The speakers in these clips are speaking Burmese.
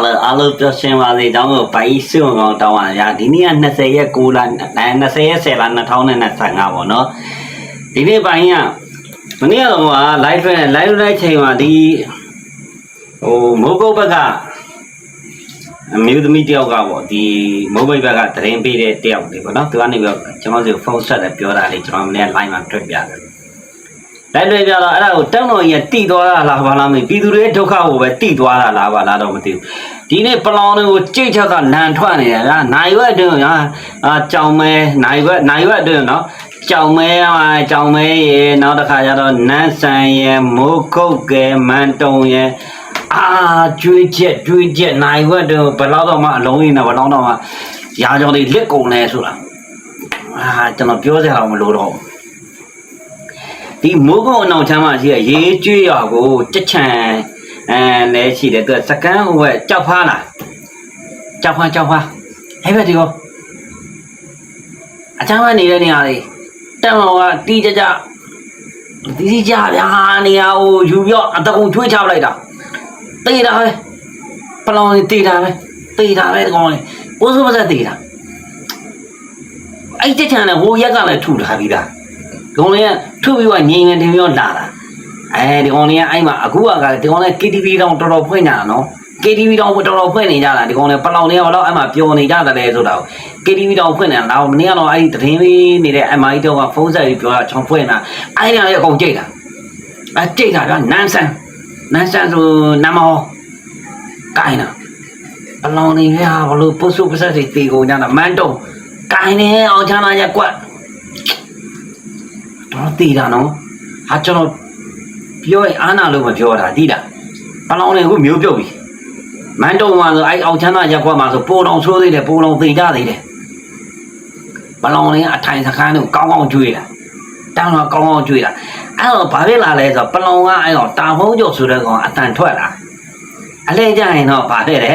အားလုံးအားလုံးပြောရှင်းပါစေ။ကျောင်းကိုပိုင်စုံကောင်တောင်းပါဗျာ။ဒီနေ့က20ရက်6လ20ရက်10လ2025ပေါ့နော်။ဒီနေ့ပိုင်းကမနေ့ကတော့က live နဲ့ live live ချိန်မှာဒီဟိုမိုးကုတ်ဘက်ကအမျိုးသမီးတယောက်ကပေါ့ဒီမိုးဘိတ်ဘက်ကတရင်ပေးတဲ့တယောက်လေးပေါ့နော်။သူကနေပြီးတော့ကျွန်တော်စီဖုန်းဆက်တယ်ပြောတာလေးကျွန်တော်မနေ့ live မှာတွေ့ပြတယ်။လိုက်တွေ့ပြတော့အဲ့ဒါကိုတောင်းတော်ကြီးကတိသွားတာလားဘာလားမသိဘူးပြည်သူတွေဒုက္ခကိုပဲတိသွားတာလားဘာလားတော့မသိဘူး ဒီနေ့ပလောင်တွေကိုကြိတ်ချက်ကလန်ထွက်နေတယ်ဗျာနိုင်ရွက်အတွင်းဟာအာကြောင်မဲနိုင်ရွက်နိုင်ရွက်အတွင်းနော်ကြောင်မဲဟာကြောင်မဲရေနောက်တစ်ခါကျတော့နန်းဆန်ရေမိုးကုတ်ကဲမန်တုံရေအာကျွေးချက်ကျွေးချက်နိုင်ရွက်အတွင်းဘယ်တော့တော့မှအလုံးကြီးနဲ့ဘယ်တော့တော့မှရာကြောင်တွေလက်ကုန်လဲဆိုတာအာကျွန်တော်ပြောစရာတော့မလိုတော့ဘူးဒီမိုးကုတ်အနောက်ချမ်းမှာရှိတဲ့ရေးကျွေးရွာကိုကြက်ချံ အဲလည်းရှိတယ်သူကစကန်းဟိုဘက်ကြောက်ဖားလားကြောက်ဖားကြောက်ဖားအဲ့ဘက်ဒီကောအချမ်းမနေတဲ့နေရာလေးတက်မောကတီးကြကြတီးကြဗျာနေရာကိုယူပြီးတော့အတကုံချွေးချပလိုက်တာတေးတာပဲပလောင်နေတေးတာပဲတေးတာပဲဒီကောင်လေးဘိုးစုမဆက်တေးတာအဲ့ကြက်ချံနဲ့ဟိုရက်ကလည်းထူထားပြီးသားဒီကောင်လေးကထုတ်ပြီးတော့ငြိမ်ငြိမ်တင်ပြီးတော့လာတာ အဲဒီကောင်လေးကအဲ့မှာအခုကကဒီကောင်လေး KTV တောင်တော်တော်ဖွင့်နေတာနော် KTV တောင်တော်တော်ဖွင့်နေကြတာဒီကောင်လေးပလောင်လေးကတော့အဲ့မှာပျော်နေကြတယ်ဆိုတာကို KTV တောင်ဖွင့်နေတာတော့မနေ့ကတော့အဲ့ဒီသတင်းလေးနေတဲ့ MI တော့ကဖုန်းဆက်ပြီးပြောတာချောင်းဖွင့်တာအဲ့ဒီကလေးအကုန်ကြိတ်တာအဲ့ကြိတ်တာကနန်းဆန်နန်းဆန်ဆိုနမောကိုင်းတာပလောင်လေးကဘလို့ပုစုပဆက်တွေတေကုန်ကြတာမန်တုံကိုင်းနေအောင်ချမ်းသာရက်ကွက်တော့တည်တာနော်ဟာကျွန်တော် ပြောရင်အာနာလို့မပြောတာတည်တာပလောင်နေခုမျိုးပြုတ်ပြီမန်တုံမှာဆိုအဲ့အောင်ချမ်းသာရက်ကွက်မှာဆိုပိုးတော်ဆိုးသေးတယ်ပိုးတော်သိကြသေးတယ်ပလောင်နေအထိုင်စခန်းတို့ကောင်းကောင်းကျွေးတာတောင်းတော့ကောင်းကောင်းကျွေးတာအဲ့တော့ဘာဖြစ်လာလဲဆိုတော့ပလောင်ကအဲ့တော့တာဖုံးကျော်ဆိုတဲ့ကောင်အတန်ထွက်လာအလဲကြရင်တော့ဘာဖြစ်လဲ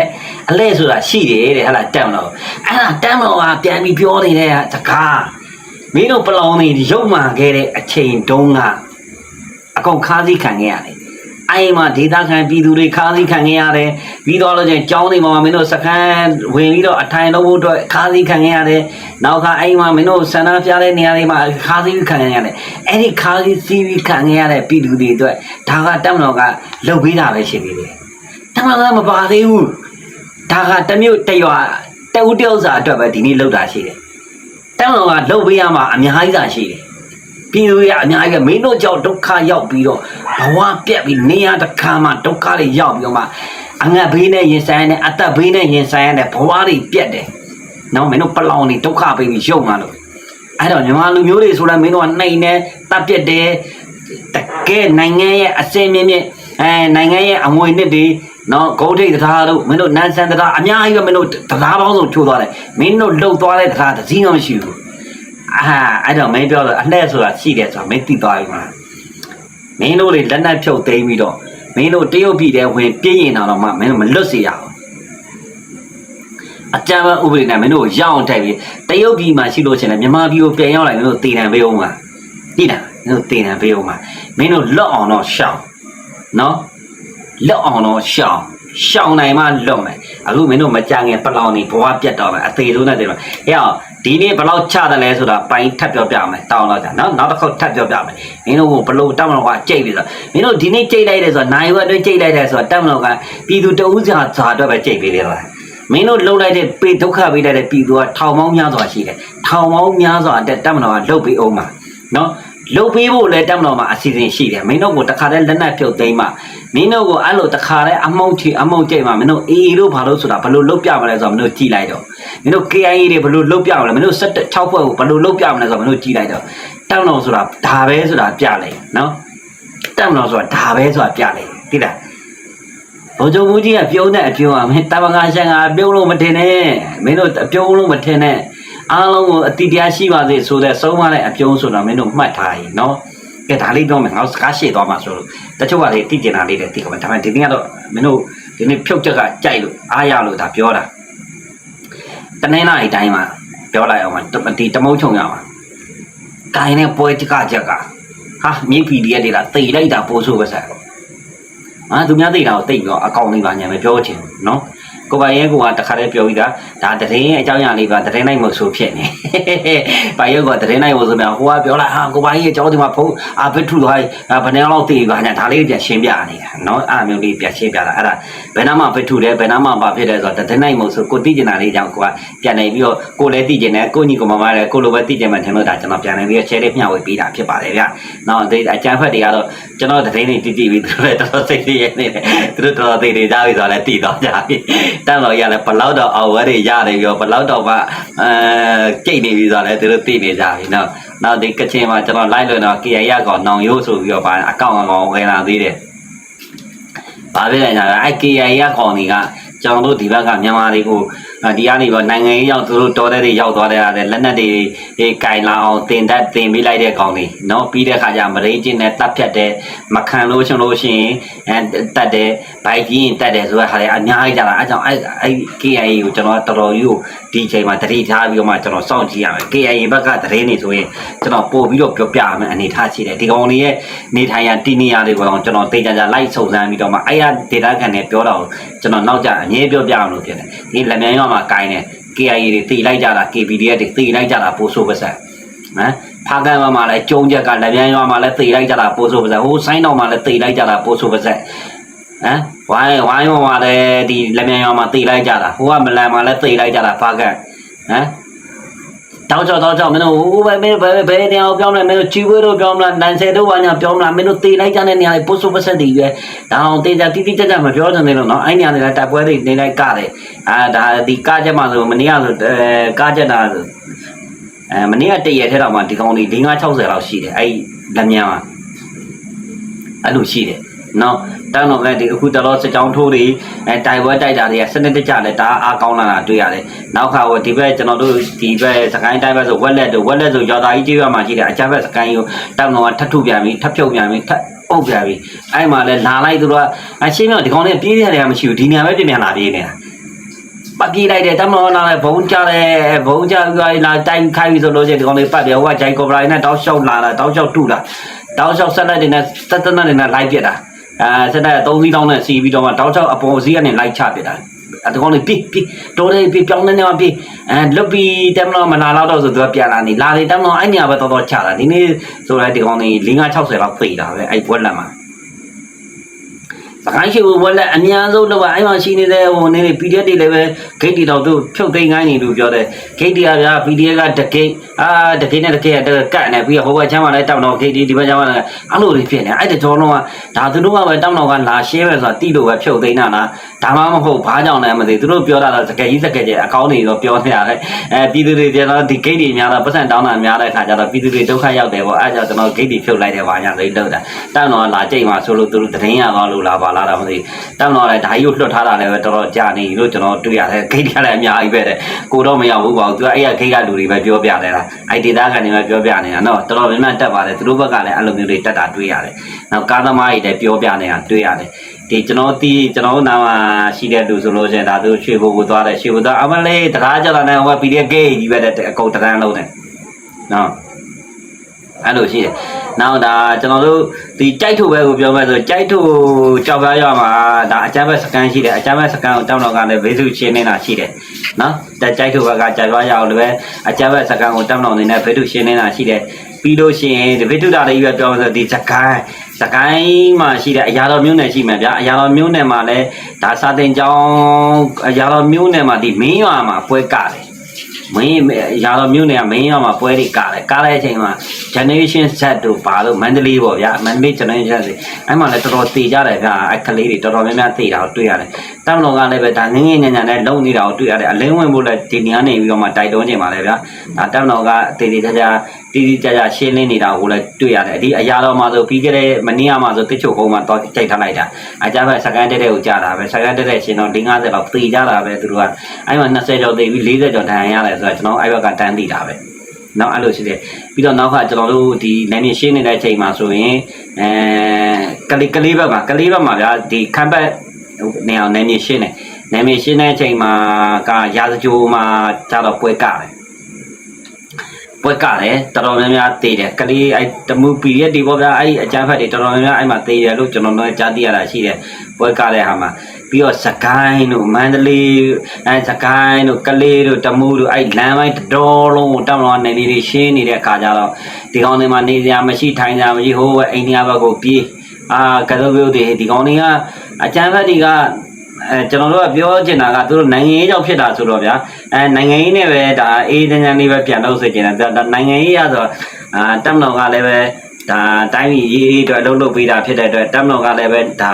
အလဲဆိုတာရှိတယ်တဲ့ဟလာတက်မလို့အဲ့ဒါတက်မလို့ကပြန်ပြီးပြောနေတဲ့စကားမင်းတို့ပလောင်နေရုပ်မာခဲ့တဲ့အချိန်တုန်းကအ ကုန်ခါးစည်းခံခဲ့ရတယ်။အဲ့မှာဒေသခံပြည်သူတွေခါးစည်းခံခဲ့ရတယ်။ပြီးတော့လို့ချင်းကျောင်းတွေမှာမင်းတို့စခန်းဝင်ပြီးတော့အထိုင်လုပ်ဖို့အတွက်ခါးစည်းခံခဲ့ရတယ်။နောက်ကအဲ့မှာမင်းတို့ဆန္ဒပြတဲ့နေရာတွေမှာခါးစည်းခံခဲ့ရတယ်။အဲ့ဒီခါးစည်းစီးပြီးခံခဲ့ရတဲ့ပြည်သူတွေအတွက်ဒါကတက်မတော်ကလှုပ်ပေးတာပဲရှိသေးတယ်။တက်မတော်ကမပါသေးဘူး။ဒါကတစ်မျိုးတစ်ရွာတဦးတယောက်စာအတွက်ပဲဒီနေ့လှုပ်တာရှိတယ်။တောင်းတော်ကလှုပ်ပေးရမှာအများကြီးသာရှိတယ်။ ပြည်သူတွေကအများကြီးပဲမင်းတို့ကြောင့်ဒုက္ခရောက်ပြီးတော့ဘဝပြက်ပြီးနေရတစ်ခါမှဒုက္ခတွေရောက်ပြီးတော့မှအငတ်ဘေးနဲ့ရင်ဆိုင်ရတဲ့အသက်ဘေးနဲ့ရင်ဆိုင်ရတဲ့ဘဝတွေပြက်တယ်။နော်မင်းတို့ပလောင်တွေဒုက္ခပေးပြီးရုပ်မှာလို့အဲ့တော့မြန်မာလူမျိုးတွေဆိုလည်းမင်းတို့ကနှိမ်နေတပ်ပြက်တယ်တကယ်နိုင်ငံရဲ့အစင်းမြင့်မြင့်အဲနိုင်ငံရဲ့အငွေနှစ်တွေနော်ဂုတ်ထိတ်တရားတို့မင်းတို့နန်းဆန်တရားအများကြီးပဲမင်းတို့တရားပေါင်းစုံချိုးသွားတယ်မင်းတို့လှုပ်သွားတဲ့တရားတစ်စီးမှမရှိဘူး အာအဲ့တော့မင်းပြောတော့အလှည့်ဆိုတာရှိတယ်ဆိုတာမင်းသိသွားပြီမလားမင်းတို့လေလက်နက်ဖြုတ်သိမ်းပြီးတော့မင်းတို့တရုတ်ပြည်တဲ့ဝင်ပြည့်ရင်တော့မှမင်းတို့မလွတ်စေရအောင်အကြမ်းဖက်ဥပဒေနဲ့မင်းတို့ရအောင်တိုက်ပြီးတရုတ်ပြည်မှာရှိလို့ရှိရင်လည်းမြန်မာပြည်ကိုပြန်ရောက်လာမင်းတို့တည်တံပေးအောင်ပါသိလားမင်းတို့တည်တံပေးအောင်ပါမင်းတို့လွတ်အောင်တော့ရှောင်နော်လွတ်အောင်တော့ရှောင်ရှောင်နိုင်မှလွတ်မယ်အခုမင်းတို့မကြငင်ပလောင်နေဘဝပြတ်တော့မယ်အသေးဆုံးနဲ့တည်းမှာဟဲ့အောင် ဒီနေ့ဘယ်လောက်ချတယ်လဲဆိုတာပိုင်းထပ်ပြောပြမယ်တောင်းတော့ကြာနော်နောက်တစ်ခေါက်ထပ်ပြောပြမယ်မင်းတို့ကဘလို့တက်မလို့ကကြိတ်ပြီဆိုမင်းတို့ဒီနေ့ကြိတ်လိုက်တယ်ဆိုတာနိုင်ဝက်အတွင်းကြိတ်လိုက်တယ်ဆိုတာတက်မလို့ကပြည်သူတအူးစာဇာအတွက်ပဲကြိတ်ပေးတယ်လားမင်းတို့လှုပ်လိုက်တဲ့ပေဒုက္ခပေးလိုက်တဲ့ပြည်သူကထောင်ပေါင်းများစွာရှိတယ်ထောင်ပေါင်းများစွာတဲ့တက်မလို့ကလှုပ်ပြီးအောင်ပါနော် လုတ်ပေးဖို့လည်းတက်မတော်မှာအစီအစဉ်ရှိတယ်မင်းတို့ကိုတခါတည်းလက်နက်ပြုတ်သိမ်းမှမင်းတို့ကိုအဲ့လိုတခါတည်းအမုံချီအမုံကျိတ်မှမင်းတို့အေးတို့ဘာလို့ဆိုတာဘယ်လိုလုတ်ပြမလဲဆိုတော့မင်းတို့ကြည်လိုက်တော့မင်းတို့ KIA တွေဘယ်လိုလုတ်ပြမလဲမင်းတို့16ဖွဲ့ကိုဘယ်လိုလုတ်ပြမလဲဆိုတော့မင်းတို့ကြည်လိုက်တော့တက်မတော်ဆိုတာဒါပဲဆိုတာပြလိုက်နော်တက်မတော်ဆိုတာဒါပဲဆိုတာပြလိုက်သိလားဘုံချုံမူကြီးကပြုံးတဲ့အပြုံးอ่ะမင်းတပငါရှန်ကပြုံးလို့မထင်နဲ့မင်းတို့အပြုံးလို့မထင်နဲ့ အားလုံးကိုအတိတရားရှိပါစေဆိုတဲ့ဆုံးမတဲ့အပြုံးဆိုတော့မင်းတို့မှတ်ထားရင်နော်ကဲဒါလေးပြောမယ်ငါတို့စကားရှေ့သွားမှာဆိုလို့တချို့ကလေတိကျင်တာလေးတွေတိကမယ်ဒါပေမဲ့ဒီနေ့ကတော့မင်းတို့ဒီနေ့ဖြုတ်ချက်ကကြိုက်လို့အားရလို့ဒါပြောတာတနင်္လာရီတိုင်းမှာပြောလိုက်အောင်ပါဒီတမုတ်ချုံရအောင်ဂိုင်းနဲ့ပွဲတကချက်ကဟာမြေပီဒီရက်တွေလားတိတ်လိုက်တာပို့ဆိုပဲဆက်ဟာသူများသိတာကိုတိတ်ပြီးတော့အကောင့်လေးပါညာမပြောချင်ဘူးနော် ကိုပိုင်ရဲကတခါတည်းပြောပြီးသားဒါတရင်အကြောင်းအရာလေးပါတရင်နိုင်မဆိုဖြစ်နေပိုင်ရဲကတရင်နိုင်မဆိုပြန်ဟိုကပြောလိုက်ဟာကိုပိုင်ရဲ့အကြောင်းဒီမှာဖုန်းအာဘစ်ထူသွားဘယ်နှလောက်တည်ပါညာဒါလေးပြန်ရှင်းပြနေတာနော်အဲ့မျိုးလေးပြန်ရှင်းပြတာအဲ့ဒါဘယ်နှမှာဘစ်ထူတယ်ဘယ်နှမှာဘာဖြစ်တယ်ဆိုတော့တရင်နိုင်မဆိုကိုသိကျင်တာလေးကြောင့်ကိုကပြန်နေပြီးတော့ကိုလည်းသိကျင်တယ်ကိုညီကိုမမလည်းကိုလိုပဲသိကျင်မှထင်လို့ဒါကျွန်တော်ပြန်နေပြီးတော့ share လေးမျှဝေပေးတာဖြစ်ပါတယ်ဗျနော်ဒီအကြံဖက်တွေကတော့ကျွန်တော်တရင်နေတည်တည်ပြီးသူတို့တော်တော်စိတ်ကြီးရနေတယ်သူတို့တော်တော်သိနေကြပြီဆိုတော့လည်းတည်တော့ကြပြီတန်းတော်ရလည်းဘလောက်တော့အောင်ဝဲတွေရတယ်ပြီးတော့ဘလောက်တော့မှအဲကြိတ်နေပြီဆိုတော့လည်းသူတို့သိနေကြပြီနော်နောက်ဒီကချင်မှာကျွန်တော်လိုက်လို့တော့ KR ရကောင်နောင်ရိုးဆိုပြီးတော့ဗာအကောင့်အကောင်ဝင်လာသေးတယ်ဘာဖြစ်လဲညာအဲ့ KR ရကောင်တွေကကျွန်တော်တို့ဒီဘက်ကမြန်မာတွေကို ဒီကနေပေါ့နိုင်ငံရေးရောက်သူတို့တော်တဲ့တွေရောက်သွားတဲ့အားလက်နက်တွေကင်လာအောင်တင်တတ်တင်ပေးလိုက်တဲ့ကောင်တွေနော်ပြီးတဲ့ခါကျမရိတ်ချင်းနဲ့တပ်ဖြတ်တဲ့မခံလို့ရှင်လို့ရှိရင်အဲတတ်တဲ့ဘိုက်ကြီးရင်တတ်တယ်ဆိုတဲ့ဟာတွေအများကြီးကြတာအဲကြောင့်အဲအဲ KIA ကိုကျွန်တော်တော်တော်ကြီးကိုဒီချိန်မှာတတိထားပြီးတော့မှကျွန်တော်စောင့်ကြည့်ရမယ် KIA ဘက်ကတရင်နေဆိုရင်ကျွန်တော်ပို့ပြီးတော့ပြောပြရမယ်အနေထားရှိတယ်ဒီကောင်တွေရဲ့နေထိုင်ရတီနေရတွေကိုတော့ကျွန်တော်တေချာချာလိုက်စုံစမ်းပြီးတော့မှအဲရဒေတာကန်နဲ့ပြောတော့ကျွန်တော်နောက်ကြအငြင်းပြောပြအောင်လို့ဖြစ်တယ်ဒီလက်မြန်ရောမှာကိုင်းတယ် KIA တွေတေလိုက်ကြတာ KPDF တွေတေလိုက်ကြတာပို့ဆိုပါဆက်နော်ဖားကန်မှာလည်းကျုံချက်ကလက်မြန်ရောမှာလည်းတေလိုက်ကြတာပို့ဆိုပါဆက်ဟိုဆိုင်းတော်မှာလည်းတေလိုက်ကြတာပို့ဆိုပါဆက်ဟမ်ဝိုင်းဝိုင်းပေါ်မှာလည်းဒီလက်မြန်ရောမှာတေလိုက်ကြတာဟိုကမလန်မှာလည်းတေလိုက်ကြတာဖားကန်ဟမ် တောက်ကြောက်တောက်ကြောက်မင်းတို့ဟိုဘယ်မင်းဘယ်ဘယ်နေအောင်ပြောင်းလဲမင်းတို့ချီဝဲတို့ပြောင်းမလားနန်ဆယ်တို့ဘာညာပြောင်းမလားမင်းတို့တေလိုက်ကြတဲ့နေရာတွေပို့ဆိုပါဆက်တွေပဲဒါအောင်တေကြတိတိကျကျမပြောနိုင်လို့နော်အဲ့နေရာတွေလည်းတိုက်ပွဲတွေနေလိုက်ကတယ်အာဒါဒီကားချက်မှာဆိုမနေ့ကဆိုအဲကားချက်တာဆိုအဲမနေ့ကတရက်ထဲတော့မှဒီကောင်တွေ5 60လောက်ရှိတယ်အဲ့လက်မြန်မှာအဲ့လိုရှိတယ် နော်တန်းတော့လည်းဒီအခုတလောစကြောင်းထိုးတွေအဲတိုင်ဝဲတိုက်တာတွေကစနစ်တကျလည်းဒါအားကောင်းလာတာတွေ့ရတယ်နောက်ခါကဒီဘက်ကျွန်တော်တို့ဒီဘက်စကိုင်းတိုင်းဘက်ဆိုဝက်လက်တို့ဝက်လက်ဆိုရော်သားကြီးကျေးရွာမှာရှိတယ်အကြမ်းဘက်စကိုင်းကိုတောက်တော့ထပ်ထုပြန်ပြီးထပ်ဖြုတ်ပြန်ပြီးထပ်ပုတ်ပြန်ပြီးအဲ့မှာလည်းလာလိုက်သူတို့ကအရှင်းမြောက်ဒီကောင်လေးပြေးရတယ်မရှိဘူးဒီနေရာပဲပြင်ပြန်လာပြေးနေတာပတ်ပြေးလိုက်တယ်တမတော်လာလိုက်ဘုံကြတယ်ဘုံကြပြီးလာတိုင်ခိုင်းပြီးဆိုလို့ချင်းဒီကောင်လေးပတ်ပြဟိုကဂျိုင်ကော်ပရိုင်းနဲ့တောက်လျှောက်လာတာတောက်လျှောက်တူတာတောက်လျှောက်ဆက်လက်တွေနဲ့တက်တက်နဲ့နဲ့လိုက်ပြတာ အဲစက်တဲ့3စီးတောင်းနဲ့စီးပြီးတော့မှတောက်ချောက်အပေါ်စီးကနေလိုက်ချပြတာအတကောင်းလေးပြပြတော်တယ်ပြပြောင်းနေနေမှာပြအဲလွတ်ပြီးတက်မလို့မလာတော့ဆိုသူကပြန်လာနေလာလေတက်မလို့အဲ့နေရာပဲတော်တော်ချတာဒီနေ့ဆိုတော့ဒီကောင်းလေး5 60လောက်ဖိတာပဲအဲ့ဘွက်လက်မှာစကိုင်းရှိဘွက်လက်အများဆုံးတော့အဲ့မှာရှိနေတဲ့ဟိုနေနေ PDF တွေလည်းပဲဂိတ်တီတော့သူဖြုတ်သိမ်းခိုင်းနေလို့ပြောတယ်ဂိတ်တီကဗျာ PDF ကတကိတ်အာတကိတ်နဲ့တကိတ်ကကတ်နေပြီးဟိုဘက်ချမ်းမှာလည်းတောက်တော့ဂိတ်တီဒီဘက်ချမ်းမှာလည်းအဲ့လိုတွေဖြစ်နေအဲ့တကြောလုံးကဒါသူတို့ကပဲတောက်တော့ကလာရှဲပဲဆိုတာတိလို့ပဲဖြုတ်သိမ်းတာလားဒါမှမဟုတ်ဘာကြောင့်လဲမသိသူတို့ပြောတာတော့စကယ်ကြီးစကယ်ကြီးအကောင်းနေတော့ပြောနေရတယ်အဲပြည်သူတွေကျတော့ဒီဂိတ်တွေများတော့ပတ်စံတောင်းတာများတဲ့ခါကျတော့ပြည်သူတွေဒုက္ခရောက်တယ်ပေါ့အဲ့ကြောင့်ကျွန်တော်ဂိတ်တွေဖြုတ်လိုက်တယ်ဘာညာသိလို့တာတောက်တော့လာကြိတ်မှာဆိုလို့သူတို့သတင်းရသွားလို့လားဘာလားတော့မသိတောက်တော့လည်းဓာကြီးကိုလွတ်ထားတာလည်းပဲတော်တော်ကြာနေလို့ကျွန်တော်တွေ့ရတယ်ဂိတ်တွေကလည်းအများကြီးပဲတဲ့ကိုတော့မရောက်ဘူးပေါ့သူကအဲ့ရဂိတ်ကလူတွေပဲပြောပြတယ်လားအဲ့ဒေတာကနေပဲပြောပြနေတာနော်တော်တော်များများတက်ပါတယ်သူတို့ဘက်ကလည်းအဲ့လိုမျိုးတွေတက်တာတွေ့ရတယ်နောက်ကားသမားတွေလည်းပြောပြနေတာတွေ့ရတယ်ဒီကျွန်တော်တီးကျွန်တော်နာမှာရှိတဲ့လူဆိုလို့ချင်းဒါသူရွှေဘိုကိုသွားတယ်ရွှေဘိုသွားအမလေးတကားကြတာနဲ့ဟိုက PDF ဂိတ်ကြီးပဲတဲ့အကုန်တန်းလုံးတယ်နော်အဲ့လိုရှိတယ်။ နောက်ဒါကျွန်တော်တို့ဒီကြိုက်ထုတ်ပဲကိုပြောမယ်ဆိုကြိုက်ထုတ်ကြောက်ပြားရမှာဒါအချမ်းဘက်စကန်ရှိတယ်အချမ်းဘက်စကန်ကိုတောင်းတော့ကလည်းဘေးစုရှင်းနေတာရှိတယ်။နော်ဒါကြိုက်ထုတ်ဘက်ကကြောက်ပြားရအောင်လည်းအချမ်းဘက်စကန်ကိုတောင်းတော့နေနဲ့ဘေးစုရှင်းနေတာရှိတယ်။ပြီးလို့ရှိရင်ဒီဘေးထုတာလေးပဲပြောမယ်ဆိုဒီစကန်စကိုင်းမှာရှိတဲ့အရာတော်မျိုးနယ်ရှိမှာဗျာအရာတော်မျိုးနယ်မှာလည်းဒါစာတင်ကျောင်းအရာတော်မျိုးနယ်မှာဒီမင်းရွာမှာပွဲကတယ် မင်းရာတော်မြို့နယ်ကမင်းရောမှာပွဲတွေကားတယ်ကားတဲ့အချိန်မှာ generation set တို့ဘာလို့မန္တလေးပေါ့ဗျာမန္တလေး generation set အဲ့မှာလည်းတော်တော်တည်ကြတယ်ဗျာအဲ့ကလေးတွေတော်တော်များများတည်တာကိုတွေ့ရတယ် တမ်တော်ကလည်းပဲဒါငငယ်ညံညံနဲ့လုံနေတာကိုတွေ့ရတယ်အလင်းဝင်ဖို့လည်းဒီနေရာနေပြီးတော့မှတိုက်တွန်းနေပါလေဗျာဒါတမ်တော်ကတည်တည်ကြကြတီးတီးကြကြရှင်းလင်းနေတာကိုလည်းတွေ့ရတယ်ဒီအရာတော်မှာဆိုပြီးခဲ့တဲ့မနေ့ကမှဆိုတစ်ချုပ်ကုန်းမှာတော့ကြိတ်ထားလိုက်တာအကြမ်းဖက်စကန်တက်တဲ့ကိုကြားတာပဲစကန်တက်တဲ့ရှင်တော့50လောက်သေကြတာပဲသူတို့ကအဲ့မှာ20ကျော်သေပြီး40ကျော်ဒဏ်ရာရတယ်ဆိုတော့ကျွန်တော်အဲ့ဘက်ကတန်းသိတာပဲနောက်အဲ့လိုရှိတယ်ပြီးတော့နောက်ကကျွန်တော်တို့ဒီနိုင်နေရှင်းနေတဲ့အချိန်မှာဆိုရင်အဲကလေးကလေးဘက်မှာကလေးဘက်မှာဗျာဒီခမ်းဘက် နေအောင်နိုင်နေရှင်းနေနိုင်နေရှင်းတဲ့အချိန်မှာကရာဇကြိုးမှာကျတော့ပွဲကတယ်ပွဲကတယ်တော်တော်များများတည်တယ်ကလေးအဲ့တမှုပီရက်ဒီပေါ့ဗျာအဲ့အကြမ်းဖက်တွေတော်တော်များများအဲ့မှာတည်တယ်လို့ကျွန်တော်တို့ကြားသိရတာရှိတယ်ပွဲကတဲ့ဟာမှာပြီးတော့စကိုင်းတို့မန္တလေးအဲစကိုင်းတို့ကလေးတို့တမူးတို့အဲ့လမ်းပိုင်းတစ်တော်လုံးကိုတက်မလို့နေနေတွေရှင်းနေတဲ့အခါကျတော့ဒီကောင်တွေမှာနေစရာမရှိထိုင်စရာမရှိဟိုးအိန္ဒိယဘက်ကိုပြေး အာကတုတ်ပြုတ်တွေဒီကောင်တွေကအကျန်းဖက်တွေကအဲကျွန်တော်တို့ကပြောချင်တာကသူတို့နိုင်ငံရေးကြောင့်ဖြစ်တာဆိုတော့ဗျာအဲနိုင်ငံရေးနဲ့ပဲဒါအေးတန်းတန်းလေးပဲပြန်လို့စေချင်တာဒါနိုင်ငံရေးရဆိုအာတက်မလို့ကလည်းပဲဒါတိုင်းပြည်ရေးရေးအတွက်အလုပ်လုပ်ပေးတာဖြစ်တဲ့အတွက်တက်မလို့ကလည်းပဲဒါ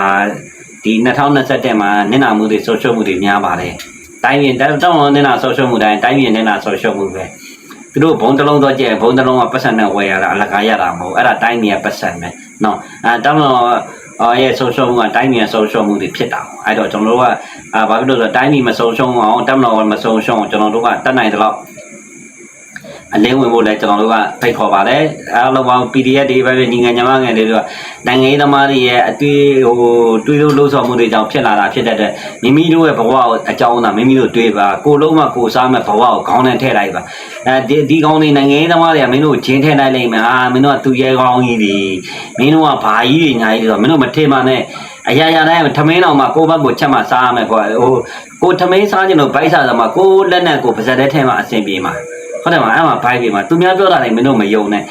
ဒီ2021မှာနင့်နာမှုတွေဆိုရှယ်မှုတွေများပါတယ်တိုင်းပြည်တက်တောင်းလို့နင့်နာဆိုရှယ်မှုတိုင်းတိုင်းပြည်နင့်နာဆိုရှယ်မှုပဲသူတို့ဘုံတစ်လုံးတော့ကျဲဘုံတစ်လုံးကပတ်စံနဲ့ဝယ်ရတာအလကားရတာမဟုတ်အဲ့ဒါတိုင်းပြည်ကပတ်စံပဲ နော်အဲတက်မလို့အော်ရဲ့ဆုံးရှုံးမှုကတိုင်းပြည်ဆုံးရှုံးမှုတွေဖြစ်တာ။အဲ့တော့ကျွန်တော်တို့ကအာဘာဖြစ်လို့လဲဆိုတော့တိုင်းပြည်မဆုံးရှုံးအောင်တက်မတော်မဆုံးရှုံးအောင်ကျွန်တော်တို့ကတတ်နိုင်သလောက် အလင်းဝင်ဖို့လဲကျွန်တော်တို့ကဖိတ်ခေါ်ပါတယ်အားလုံးပေါင်း PDF တွေပဲညီငယ်ညီမငယ်တွေတို့ကနိုင်ငံရေးသမားတွေရဲ့အတွေ့ဟိုတွေးလို့လို့ဆော်မှုတွေကြောင့်ဖြစ်လာတာဖြစ်တဲ့အတွက်မိမိတို့ရဲ့ဘဝကိုအကြောင်းသာမိမိတို့တွေးပါကိုလုံးမကိုစားမဲ့ဘဝကိုခေါင်းနဲ့ထည့်လိုက်ပါအဲဒီဒီကောင်းနေနိုင်ငံရေးသမားတွေကမင်းတို့ဂျင်းထည့်လိုက်လိမ့်မယ်ဟာမင်းတို့ကသူရဲကောင်းကြီးတွေမင်းတို့ကဘာကြီးတွေညာကြီးတွေဆိုမင်းတို့မထင်ပါနဲ့အရာရာတိုင်းထမင်းတော်မှာကိုဘက်ကိုချက်မှစားရမယ်ကွာဟိုကိုထမင်းစားခြင်းလို့ဗိုက်စားသမားကိုလက်နဲ့ကိုပါဇက်တဲ့ထဲမှာအဆင်ပြေမှာ ဟုတ်တယ်မအဲ့မှာဘိုက်တွေမှာသူများပြောတာလည်းမင်းတို့မယုံနဲ့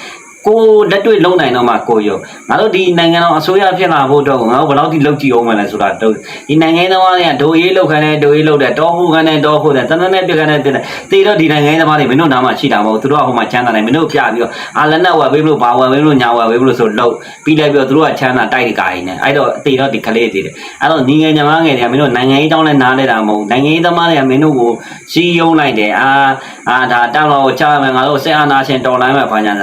ကိုလက်တွေ့လုံနိုင်တော့မှကိုယုံငါတို့ဒီနိုင်ငံတော်အစိုးရဖြစ်လာဖို့တော့ငါတို့ဘယ်လောက်ထိလုပ်ကြည့်အောင်မလဲဆိုတာတော့ဒီနိုင်ငံသမားတွေကဒိုရေးလောက်ခိုင်းတယ်ဒိုရေးလောက်တယ်တောဟုခိုင်းတယ်တောဟုတယ်တနက်နဲ့ပြခိုင်းတယ်တင်တယ်တေတော့ဒီနိုင်ငံသမားတွေမင်းတို့နားမှာရှိတာမဟုတ်သူတို့ကဟိုမှာချမ်းသာတယ်မင်းတို့ပြပြီးတော့အာလက်နဲ့ဝယ်ပေးလို့ဘာဝယ်ပေးလို့ညာဝယ်ပေးလို့ဆိုလို့ပြီးလိုက်ပြီးတော့သူတို့ကချမ်းသာတိုက်တကားနေအဲ့တော့တေတော့ဒီကလေးသေးတယ်အဲ့တော့ညီငယ်ညီမငယ်တွေကမင်းတို့နိုင်ငံရေးတောင်းလဲနားလဲတာမဟုတ်နိုင်ငံရေးသမားတွေကမင်းတို့ကိုစီးယုံလိုက်တယ်အာအာဒါတောင်းတော့ချမယ်ငါတို့စစ်အာဏာရှင်တော်လိုင်းမဲ့ဘာညာ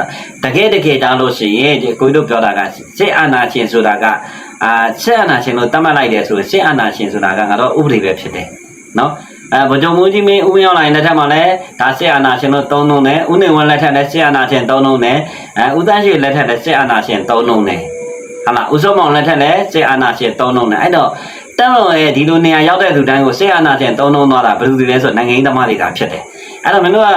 တကယ်တကယ်တောင်းလို့ရှိရင်ဒီကိုတို့ပြောတာကစစ်အာဏာရှင်ဆိုတာကအာစစ်အာဏာရှင်လို့တတ်မှတ်လိုက်တယ်ဆိုရင်စစ်အာဏာရှင်ဆိုတာကငါတို့ဥပဒေပဲဖြစ်တယ်နော်အဲဗကြုံမူကြီးမင်းဦးမြောင်းလိုင်းလက်ထက်မှာလည်းဒါစစ်အာဏာရှင်လို့သုံးလုံးတယ်ဦးနေဝင်းလက်ထက်လည်းစစ်အာဏာရှင်သုံးလုံးတယ်အဲဦးတန်းရှိလက်ထက်လည်းစစ်အာဏာရှင်သုံးလုံးတယ်ဟာလားဦးစောမောင်လက်ထက်လည်းစစ်အာဏာရှင်သုံးလုံးတယ်အဲ့တော့တက်လို့ရဲ့ဒီလိုနေရာရောက်တဲ့သူတိုင်းကိုစစ်အာဏာရှင်သုံးလုံးသွားတာဘယ်လိုတွေလဲဆိုနိုင်ငံရေးသမားတွေကဖြစ်တယ်အဲ့တော့မင်းတို့က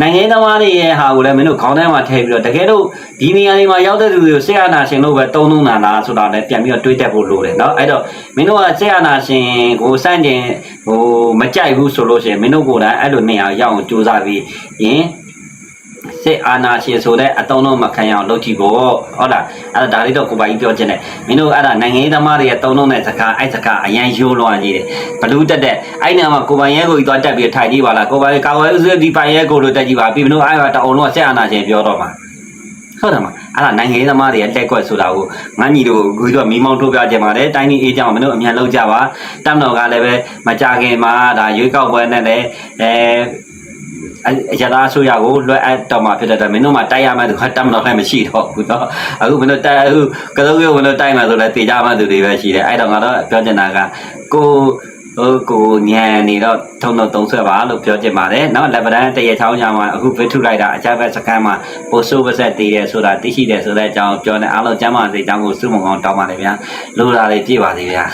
နိုင်ငံရေးသမားတွေရဲ့ဟာကိုလည်းမင်းတို့ခေါင်းထဲမှာထည့်ပြီးတော့တကယ်လို့ဒီနေရာတွေမှာရောက်တဲ့သူတွေကိုစစ်အာဏာရှင်လို့ပဲသုံးလုံးတာလားဆိုတာလည်းပြန်ပြီးတော့တွေးတက်ဖို့လိုတယ်เนาะအဲ့တော့မင်းတို့ကစစ်အာဏာရှင်ကိုစန့်ကျင်ဟိုမကြိုက်ဘူးဆိုလို့ရှိရင်မင်းတို့ကိုယ်တိုင်အဲ့လိုနေရာရောက်အောင်ကြိုးစားပြီးယင် စစ်အာဏာရှင်ဆိုတဲ့အတုံးလုံးမခံရအောင်လုပ်ကြည့်ဖို့ဟုတ်လားအဲ့ဒါဒါလေးတော့ကိုပိုင်ပြောချင်တယ်မင်းတို့အဲ့ဒါနိုင်ငံရေးသမားတွေရဲ့တုံးလုံးတဲ့စကားအဲ့စကားအရန်ရိုးလွှမ်းကြီးတယ်ဘလူးတက်တဲ့အဲ့နေရာမှာကိုပိုင်ရဲကိုကြီးသွားတက်ပြီးထိုင်ကြည့်ပါလားကိုပိုင်ကာဝယ်ဥစ္စာဒီပိုင်ရဲကိုလို့တက်ကြည့်ပါပြီးမင်းတို့အဲ့ဒါတအုံလုံးကစစ်အာဏာရှင်ပြောတော့မှာဟုတ်တယ်မအဲ့ဒါနိုင်ငံရေးသမားတွေရဲ့လက်ကွက်ဆိုတာကိုငန်းညီတို့ကိုကြီးတို့မီးမောင်းထုတ်ပြကြပါတယ်တိုင်းပြည်အေးကြောင်မင်းတို့အမြန်လောက်ကြပါတမ်တော်ကလည်းပဲမကြခင်မှာဒါရွေးကောက်ပွဲနဲ့လည်းအဲ အရသာဆိုရကိုလွှဲအပ်တော်မှာဖြစ်တဲ့အတွက်မင်းတို့မှတိုက်ရမှသူကတတ်မတော့လည်းမရှိတော့ဘူးတော့အခုမင်းတို့တိုက်အခုကတုံးရုပ်မင်းတို့တိုက်မှဆိုလည်းတေကြမှသူတွေပဲရှိတယ်အဲ့တော့ငါတော့ပြောချင်တာကကိုဟိုကိုညံနေတော့ထုံတော့သုံးဆွဲပါလို့ပြောချင်ပါတယ်เนาะလက်ပဒန်းတရချောင်းညာမှာအခုဗစ်ထုလိုက်တာအကြမ်းဖက်စကန်မှာပိုဆိုးပါဆက်တည်တယ်ဆိုတာသိရှိတယ်ဆိုတဲ့အကြောင်းပြောနေအားလုံးကျမ်းမာစေအကြောင်းကိုစုမုံကောင်းတောင်းပါတယ်ဗျာလိုလာလေးပြည့်ပါစေဗျာ